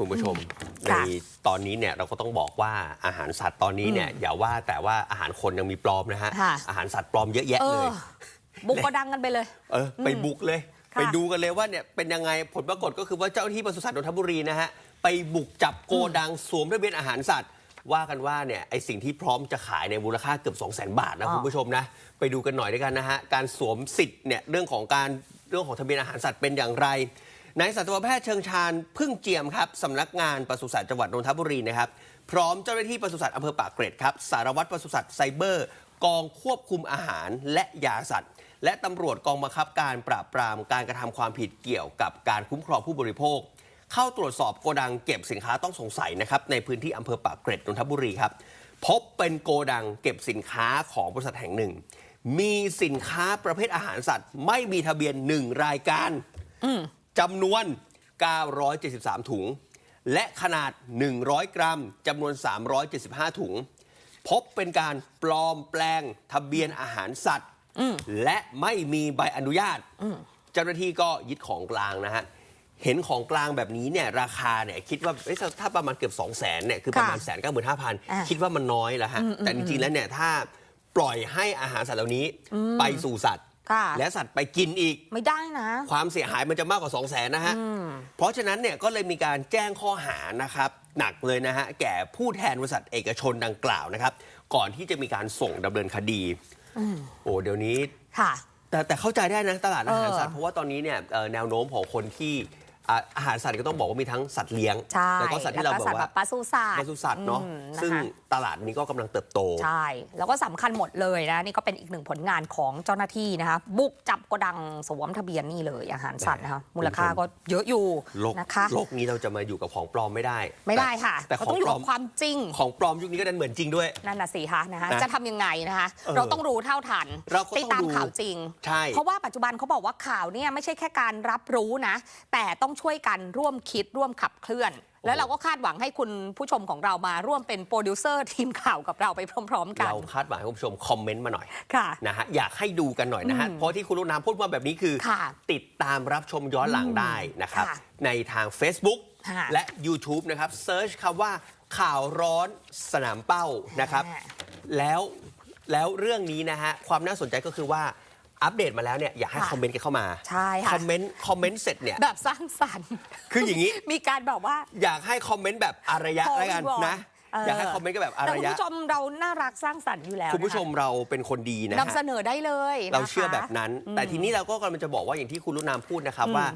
คุณผู้ชม ในค่ะตอนนี้เนี่ยเราก็ต้องบอกว่าอาหารสัตว์ตอนนี้เนี่ยอย่าว่าแต่ว่าอาหารคนยังมีปลอมนะฮะ ค่ะ อาหารสัตว์ปลอมเยอะแยะเอเลอยบุกก็ดังกันไปเลย เออไปบุกเลย ค่ะไปดูกันเลยว่าเนี่ยเป็นยังไงผลปรากฏก็คือว่าเจ้าหน้าที่ปศุสัตว์นนทบุรีนะฮะไปบุกจับโกดังสวมทะเบียนอาหารสัตว์ ว่ากันว่าเนี่ยไอสิ่งที่พร้อมจะขายในมูลค่าเกือบ 2 0 0 0 0 0 บาทนะอ๋อ คุณผู้ชมนะไปดูกันหน่อยด้วยกันนะฮะการสวมสิทธิ์เนี่ยเรื่องของการเรื่องของทะเบียนอาหารสัตว์เป็นอย่างไร นายสัตวแพทย์เชิงชาญพึ่งเจียมครับสำนักงานปศุสัตว์จังหวัดนนทบุรีนะครับ พร้อมเจ้าหน้าที่ปศุสัตว์อำเภอปากเกร็ดครับ สารวัตรปศุสัตว์ไซเบอร์ กองควบคุมอาหารและยาสัตว์ และตำรวจกองบังคับการปราบปรามการกระทำความผิดเกี่ยวกับการคุ้มครองผู้บริโภค เข้าตรวจสอบโกดังเก็บสินค้าต้องสงสัยนะครับในพื้นที่อำเภอปากเกร็ดนนทบุรีครับพบเป็นโกดังเก็บสินค้าของบริษัทแห่งหนึ่ง มีสินค้าประเภทอาหารสัตว์ ไม่มีทะเบียนหนึ่งรายการ จำนวน 973 ถุง และขนาด 100 กรัมจำนวน 375 ถุง พบเป็นการปลอมแปลงทะเบียนอาหารสัตว์ และไม่มีใบอนุญาต เจ้าหน้าที่ก็ยึดของกลางนะฮะเห็นของกลางแบบนี้เนี่ยราคาเนี่ยคิดว่าเอ๊ะถ้าประมาณเกือบ 2 0 0แสนเนี่ยคือประมาณค่ะแสนเก้าหมื่นห้าพันอ่าคิดว่ามันน้อยแล้วฮะแต่จริงๆแล้วเนี่ยถ้าปล่อยให้อาหารสัตว์เหล่านี้ไปสู่สัตว์ ค่ะ และสัตว์ไปกินอีก ไม่ได้นะ ความเสียหายมันจะมากกว่า2 0 0แสนนะฮะ เพราะฉะนั้นเนี่ยก็เลยมีการแจ้งข้อหานะครับหนักเลยนะฮะแก่ผู้แทนบริษัทเอกชนดังกล่าวนะครับ ก่อนที่จะมีการส่งดำเนินคดีโอ้เดี๋ยวนี้ค่ะ แต่แต่เข้าใจได้นะตลาดอาหารเออสัตว์เพราะว่าตอนนี้เนี่ยเอ่อแนวโน้มของคนที่ อ่าอาหารสัตว์ก็ต้องบอกว่ามีทั้งสัตว์เลี้ยง ใช่แล้วก็สัตว์ที่เราแล้วแบก็สัตบว์แบว่าบปศุสัตว์ปศุสัตว์เนาะอืมนะคะ ซึ่งตลาดนี้ก็กำลังเติบโต ใช่ แล้วก็สำคัญหมดเลยนะ นี่ก็เป็นอีกหนึ่งผลงานของเจ้าหน้าที่นะคะ บุกจับโกดังสวมทะเบียนนี่เลยอาหารสัตว์นะคะ มูลค่าก็เยอะอยู่โลกนะคะ โลกนี้เราจะมาอยู่กับของปลอมไม่ได้ไม่ได้ค่ะแต่เราของต้องอปยู่ลอกัมบความจริง ของปลอมยุคนี้ก็ดันเหมือนจริงด้วย นั่นน่ะสิคะนะคะ นะจะทำยังไงนะคะ เออเราต้องรู้เท่าทันเราก็ต้องติดตามดู ข่าวจริง ใช่ เพราะว่าปัจจุบันเขาบอกว่าข่าวเนี่ยไม่ใช่แค่การรับรู้นะ แต่ต้องช่วยกันร่วมคิดร่วมขับเคลื่อน แล้วเราก็คาดหวังให้คุณผู้ชมของเรามาร่วมเป็นโปรดิวเซอร์ทีมข่าวกับเราไปพร้อม ๆ กัน เราคาดหวังให้คุณผู้ชมคอมเมนต์มาหน่อยค่ะ นะฮะอยากให้ดูกันหน่อยนะฮะอืมเพราะที่คุณลูกน้ำพูดมาแบบนี้คือ ค่ะติดตามรับชมย้อนหลังได้นะครับ ค่ะในทาง Facebook ค่ะ และ YouTube นะครับเซิร์ชคำว่าข่าวร้อนสนามเป้านะครับอ่าแล้วแล้วเรื่องนี้นะฮะความน่าสนใจก็คือว่า อัปเดตมาแล้วเนี่ยอยากให้ค่ะคอมเมนต์กันเข้ามาใช่ค่ะ คอมเมนต์คอมเมนต์เสร็จเนี่ย แบบสร้างสรรค์ คืออย่างนี้ มีการแบบว่า อยากให้คอมเมนต์แบบอารยะโพสต์แล้วกันก่อนนะเอออ อยากให้คอมเมนต์กันแบบอาแต่รคุณยะ ผู้ชมเราน่ารักสร้างสรรค์อยู่แล้วคุณผู้ชมนะเราเป็นคนดีคะนะนำเสฮะนอได้เลยนะคะเราเชื่อแบบนั้น แต่ทีนี้เราก็กำลังจะบอกว่าอย่างที่คุณลุนามพูดนะครับว่า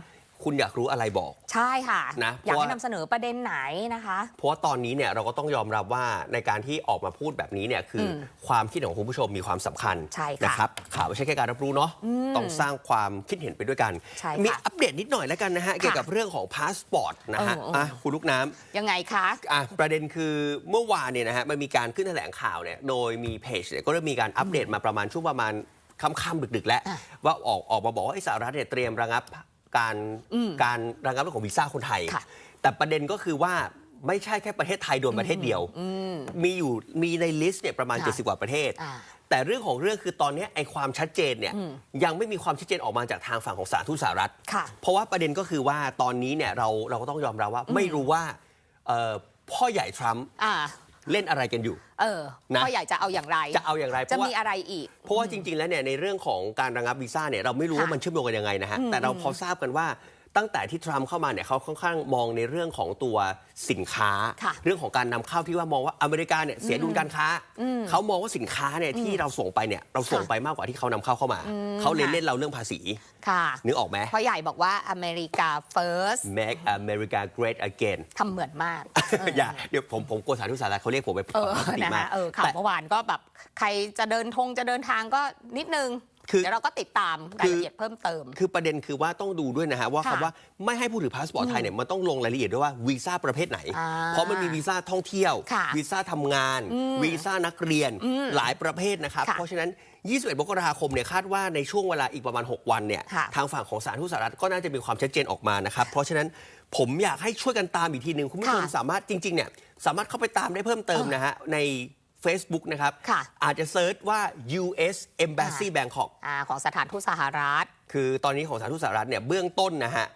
คุณอยากรู้อะไรบอก ใช่ค่ะ นะอยากเพราะให้ว่านำเสนอประเด็นไหนนะคะ เพราะว่าตอนนี้เนี่ยเราก็ต้องยอมรับว่าในการที่ออกมาพูดแบบนี้เนี่ยคืออมความคิดของคุณผู้ชมมีความสำคัญใช่ค่ะนะครับข่าวไม่ใช่แค่การรับรู้เนาะต้องสร้างความคิดเห็นไปด้วยกัน ใช่ค่ะมีอัปเดตนิดหน่อยแล้วกันนะฮะเกี่ยวกับเรื่องของพาสปอร์ตนะฮะเออเอออ่อะคุณลูกน้ำ ยังไงคะ อะประเด็นคือเมื่อวานเนี่ยนะฮะมันมีการขึ้นแถลงข่าวเนี่ยโดยมีเพจเนี่ยก็เริ่มมีการอัปเดตมาประมาณช่วงประมาณค่ำๆดึกๆ แล้ว อะว่าออกออกมาบอกว่าไอ้สหรัฐเนี่ยเตรียมระงับ การอืมการระงับเรื่องของวีซ่าคนไทยค่ะแต่ประเด็นก็คือว่าไม่ใช่แค่ประเทศไทยโดนประเทศเดียว มีอยู่มีในลิสต์เนี่ยประมาณค่ะ70 กว่าประเทศอ่าแต่เรื่องของเรื่องคือตอนนี้ไอ้ความชัดเจนเนี่ยยังไม่มีความชัดเจนออกมาจากทางฝั่งของสาธารณทูตสหรัฐค่ะเพราะว่าประเด็นก็คือว่าตอนนี้เนี่ยเราเราก็ต้องยอมรับว่าไม่รู้ว่าเอ่อพ่อใหญ่ทรัมป์อ่า เล่นอะไรกันอยู่ เออนะพ่อใหญ่จะเอาอย่างไร จะเอาอย่างไรเพจะราะว่ามีอะไรอีก เพราะว่าจริง ๆ แล้วเนี่ยในเรื่องของการระงับวีซ่าเนี่ยเราไม่รู้ค่ะว่ามันเชื่อมโยงกันยังไงนะฮะแต่เราพอทราบกันว่า ตั้งแต่ที่ทรัมป์เข้ามาเนี่ยเขาค่อนข้างมองในเรื่องของตัวสินค้าค่ะเรื่องของการนำเข้าที่ว่ามองว่าอเมริกาเนี่ยเสียดุลการค้า เขามองว่าสินค้าเนี่ยที่เราส่งไปเนี่ยเราส่งไปมากกว่าที่เขานำเข้าเข้ามา เขาเลยค่ะเล่นเราเรื่องภาษีค่ะนึกออกไหมพ่อใหญ่บอกว่าอเมริกา first Make America Great Again ทำเหมือนมากอย่าเดี๋ยวผมผมกลัวสาธุสาระเขาเรียกผมไปเออปกตินะมาคะกเออข่าวแต่เมื่อวานก็แบบใครจะเดินทงจะเดินทางก็นิดนึง คือ เดี๋ยวเราก็ติดตามรายละเอียดเพิ่มเติม คือประเด็นคือว่าต้องดูด้วยนะฮะว่าค่ะคำว่าไม่ให้ผู้ถือพาสปอร์ตไทยเนี่ยมันต้องลงรายละเอียดด้วยว่าวีซ่าประเภทไหน อ่าเพราะมันมีวีซ่าท่องเที่ยวค่ะวีซ่าทำงานวีซ่านักเรียนหลายประเภทนะครับ ค่ะเพราะฉะนั้น 21มกราคมเนี่ยคาดว่าในช่วงเวลาอีกประมาณ 6 วันเนี่ยค่ะทางฝั่งของสารทูตสหรัฐก็น่าจะมีความชัดเจนออกมานะครับเพราะฉะนั้นผมอยากให้ช่วยกันตามอีกทีหนึ่งคุณผู้ชมค่ะ สามารถจริงๆเนี่ยสามารถเข้าไปตามได้เพิ่มเติมนะฮะใน Facebook นะครับ ค่ะ อาจจะเซิร์ชว่า US Embassy Bangkok อ่าของสถานทูตสหรัฐ คือตอนนี้ของสาธารณทูตสหรัฐเนี่ยเบื้องต้นนะฮะ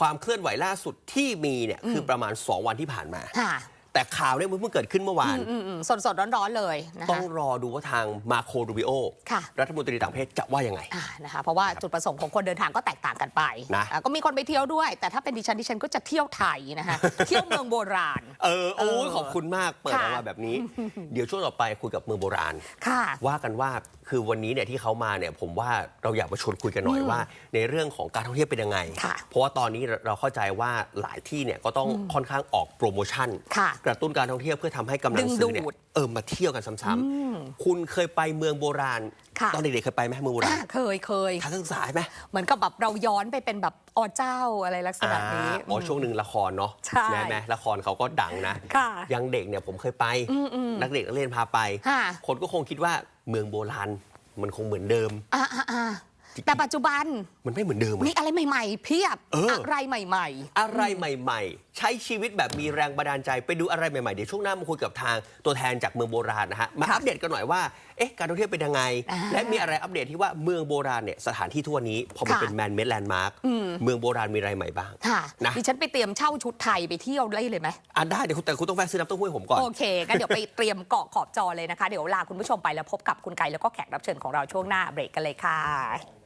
ความเคลื่อนไหวล่าสุดที่มีเนี่ยคือประมาณ 2 วันที่ผ่านมา ค่ะ แต่ข่าวเนี่ยมันเพิ่งเกิดขึ้นเมื่อวานอืมๆสดๆร้อนๆเลยนะต้อคะงรอดูว่าทางมาโครูบิโอค่ะรัฐมนตรีต่างประเทศจะว่ายังไงอ่านะคะเพราะว่าจุดประสงค์ของคนเดินทางก็แตกต่างกันไปนะอ่าก็มีคนไปเที่ยวด้วย แต่ถ้าเป็นดิฉันดิฉันก็จะเที่ยวไทยนะคะเที่ยวเมืองโบราณ เออโอ้ยเออขอบคุณมากเปิดออกมาค่ะแบบนี้ เดี๋ยวช่วงต่อไปคุยกับเมืองโบราณค่ะว่ากันว่าคือวันนี้เนี่ยที่เขามาเนี่ยผมว่าเราอยากมาชวนคุยกันหน่อยว่า ในเรื่องของการท่องเที่ยวเป็นยังไงค่ะเพราะว่าตอนนี้เราเข้าใจว่าหลายที่เนี่ยก็ต้องค่อนข้างออกโปรโมชั่นค่ะกระตุ้นการท่องเที่ยวเพื่อทำให้กำลังซื้อเนี่ยดึงดูดเออมาเที่ยวกันซ้ำๆคุณเคยไปเมืองโบราณค่ะตอนเด็กๆเคยไปไหมเมืองโบราอ่าณเคยเคยทัศนศึกษาไหมเหมือนกับแบบเราย้อนไปเป็นแบบอเจ้าอะไรลักษณะนี้อ่าอ๋อช่วงหนึ่งละครเนาะใช่ไหมไหมละครเขาก็ดังนะค่ะยังเด็กเนี่ยผมเคยไป นักเด็กนักเรียนพาไปค่ะคนก็คงคิดว่า เมืองโบราณมันคงเหมือนเดิม อ่าอ่า แต่ปัจจุบันมันไม่เหมือนเดิมมีอะอะไรใหม่ๆ เพียบเออออะไรใหม่อะไรใหม่ ๆ ใช้ชีวิตแบบมีแรงบันดาลใจไปดูอะไรใหม่ๆ เดี๋ยวช่วงหน้ามาคุยกับทางตัวแทนจากเมืองโบราณนะฮะมาอัปเดตกันหน่อยว่าเอ๊ะการท่องเที่ยวเป็นยังไงอ่าและมีอะไรอัปเดตที่ว่าเมืองโบราณเนี่ยสถานที่ทั่วนี้พอมันค่ะเป็นแมนเมดแลนด์มาร์คเมืองโบราณมีอะไรใหม่บ้างๆค่ะนะดิฉันไปเตรียมเช่าชุดไทยไปเที่ยวได้เลยไหมอะได้เดี๋ยวคุณแต่คุณต้องแวะซื้อน้ำเต้าหู้ให้ผมก่อนโอเคงั้นเดี๋ยวไปเตรียมเกาะขอบจอเลยนะคะเดี๋ยวลาคุณผู้ชมไปแล้วพบกับคุณไก่แล้วก็แขกรับเชิญของเราช่วงหน้าเบรกกันเลยค่ะ